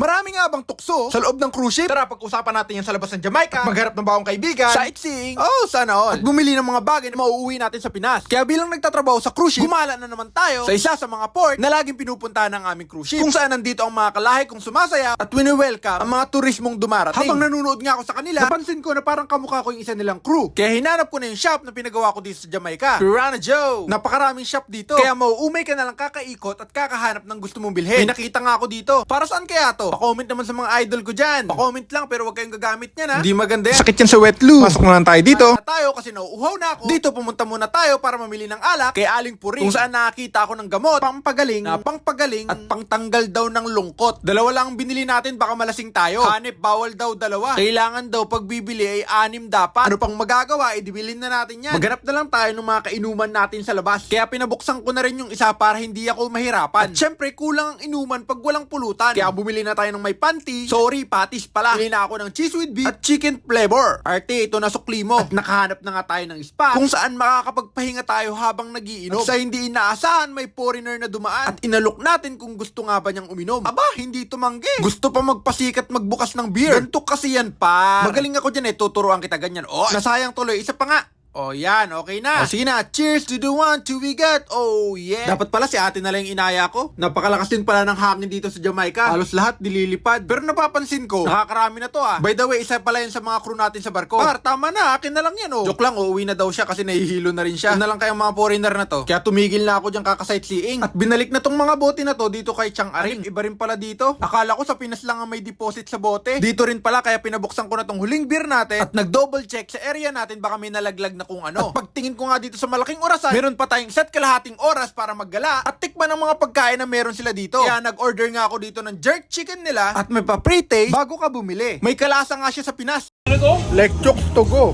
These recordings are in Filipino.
Marami nga bang tukso sa loob ng cruise ship? Tara, pag-usapan natin yan sa labas ng Jamaica. Magharap ng bagong kaibigan. Sightseeing. Oh, sana all. At bumili ng mga bagay na mauuwi natin sa Pinas. Kaya bilang nagtatrabaho sa cruise ship, gumala na naman tayo sa isa sa mga port na laging pinupuntahan ng aming cruise ship. Kung saan nandito ang mga kalahi kong sumasaya at wini-welcome ang mga turismong dumarating. Habang nanonood nga ako sa kanila, napansin ko na parang kamukha ko yung isa nilang crew. Kaya hinanap ko na yung shop na pinagawa ko dito sa Jamaica. Piranha Joe. Napakaraming shop dito. Kaya mauumay ka na lang kakaikot at kakahanap ng gusto mong bilhin. May nakita nga ako dito. Para saan kaya to? Pa-comment naman sa mga idol ko dyan. Pa-comment lang pero wag kayong gagamit niyan ha. Hindi maganda yan. Sakit yan sa wet loo. Pasok na lang tayo dito. Na tayo kasi nauuhaw na ako. Dito pumunta muna tayo para mamili ng alak kay Aling Puring. Kung saan nakakita ako ng gamot, pampagaling, na pangpagaling at pangtanggal daw ng lungkot. Dalawa lang ang binili natin baka malasing tayo. Hanip bawal daw dalawa. Kailangan daw pag bibili ay anim dapat. Ano pang magagawa, idibilin na natin yan. Maghanap na lang tayo ng mga kainuman natin sa labas. Kaya pinabuksan ko na rin yung isa para hindi ako mahirapan. At syempre, kulang ang inuman pag walang pulutan. Kaya bumili na tayo ng may panty. Sorry, patis pala. Bili na ako ng cheese with beef at chicken flavor. Arte, ito na sukli. At nakahanap na nga tayo ng spa kung saan makakapagpahinga tayo habang nagiinom. At sa hindi inaasahan, may foreigner na dumaan. At inalok natin kung gusto nga ba niyang uminom. Aba, hindi tumanggi. Gusto pa magpasikat magbukas ng beer. Ganto kasi yan pa. Magaling ako dyan eh, tuturuan kita ganyan. Oh, nasayang tuloy. Isa pa nga. Oh, yan. Okay na. O, sige na. Cheers to the one, two we got. Oh, yeah. Dapat pala si ate na lang yung inaya ko. Napakalakas din pala ng hangin dito sa Jamaica. Halos lahat nililipad. Pero napapansin ko, nakakarami na to ah. By the way, isa pala yun sa mga crew natin sa barko. Par, tama na. Akin na lang yan oh. Joke lang, uuwi na daw siya kasi nahihilo na rin siya. Yun na lang kayang mga foreigner na to. Kaya tumigil na ako dyan kakasightseeing. At binalik na tong mga bote na to dito kay Chang Arin. Iba rin pala dito. Akala ko sa Pinas lang ang may deposit sa bote. Dito rin pala kaya pinabuksan ko na tong huling beer natin at nag-double check sa area natin baka may nalaglag na kung ano. At pagtingin ko nga dito sa malaking orasan, meron pa tayong set kalahating oras para maggala at tikman ang mga pagkain na meron sila dito. Kaya nag-order nga ako dito ng jerk chicken nila at may pa pre-taste bago ka bumili. May kalasa nga siya sa Pinas. Lekchok to go.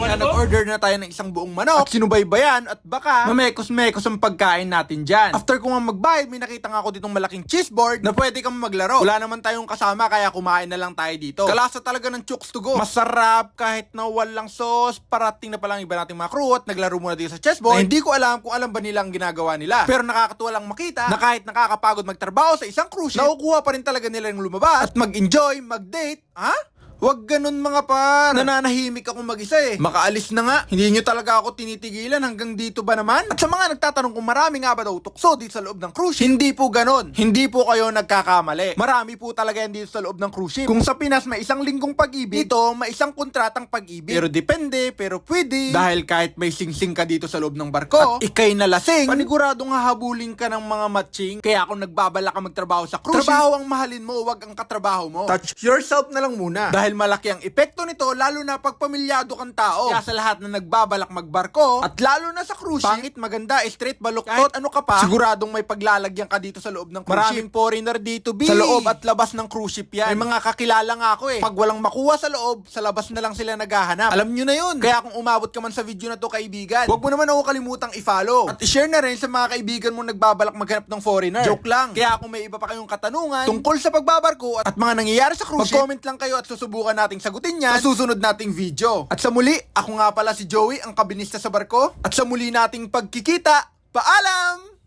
Kaya nag-order na tayo ng isang buong manok at sinubaybayan at baka mamekos-mekos ang pagkain natin dyan. After ko nga magbayad, may nakita nga ako ditong malaking cheese board na pwede kang maglaro. Wala naman tayong kasama kaya kumain na lang tayo dito. Kalasa talaga ng chooks to go. Masarap kahit na walang sauce. Parating na palang iba nating mga crew at naglaro muna dito sa chess board. Na hindi ko alam kung alam ba nila ang ginagawa nila. Pero nakakatuwa lang makita na kahit nakakapagod magtrabaho sa isang cruise ship, nakukuha pa rin talaga nila yung lumabas at mag-enjoy, mag-date. Ha? Huwag ganun mga par. Nananahimik ako mag-isa eh. Makaalis na nga. Hindi nyo talaga ako tinitigilan hanggang dito ba naman? At sa mga nagtatanong kung marami nga ba daw tukso dito sa loob ng cruise ship, hindi po ganun. Hindi po kayo nagkakamali. Marami po talaga yan dito sa loob ng cruise ship. Kung sa Pinas may isang linggong pag-ibig, ito may isang kontratang pag-ibig. Pero depende, pero pwede. Dahil kahit may sing-sing ka dito sa loob ng barko, at ikay nalasing, paniguradong hahabulin ka ng mga matching. Kaya kung nagbabala ka magtrabaho sa cruise ship, trabaho ang mahalin mo, wag ang katrabaho mo. Touch yourself na lang muna. Dahil malaki ang epekto nito, lalo na pag pamilyado kang tao. Kaya sa lahat na nagbabalak magbarko, at lalo na sa cruise ship, pangit, maganda, straight, baluktot, ano ka pa, siguradong may paglalagyan ka dito sa loob ng cruise Maraming ship. foreigner dito, B. Sa loob at labas ng cruise ship yan. May mga kakilala nga ako eh. Pag walang makuha sa loob, sa labas na lang sila naghahanap. Alam nyo na yun. Kaya kung umabot ka man sa video na to, kaibigan, huwag mo naman ako kalimutang i-follow. At i-share na rin sa mga kaibigan mo nagbabalak maghanap ng foreigner. Joke lang. Kaya kung may iba pa kayong katanungan tungkol sa pagbabarko at mga nangyayari sa cruise ship, mag-comment lang kayo at susubukan nating sagutin yan sa susunod nating video. At sa muli, ako nga pala si Joey, ang kabinista sa barko. At sa muli nating pagkikita, paalam!